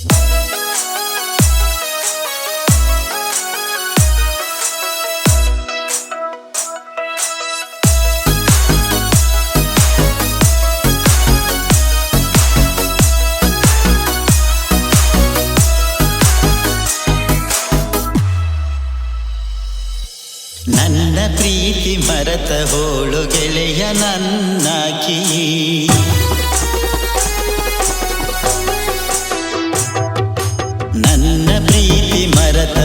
ನನ್ನ ಪ್ರೀತಿ ಮರತ ಹೋಳು ಗೆಳೆಯ ನನ್ನಾಕಿ. ನನ್ನ ಪ್ರೀತಿ ಮರತ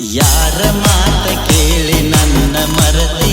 ಯಾರ ಮಾತ ಕೇಳಿ ನನ್ನ ಮರತಿ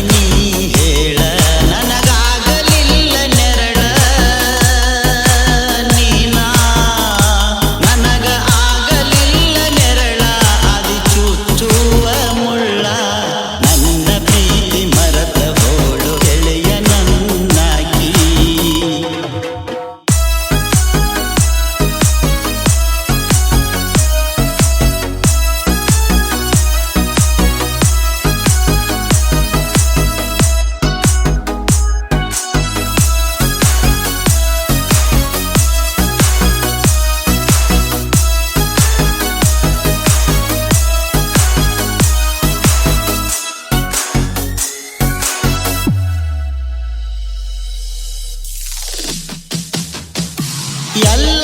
Y al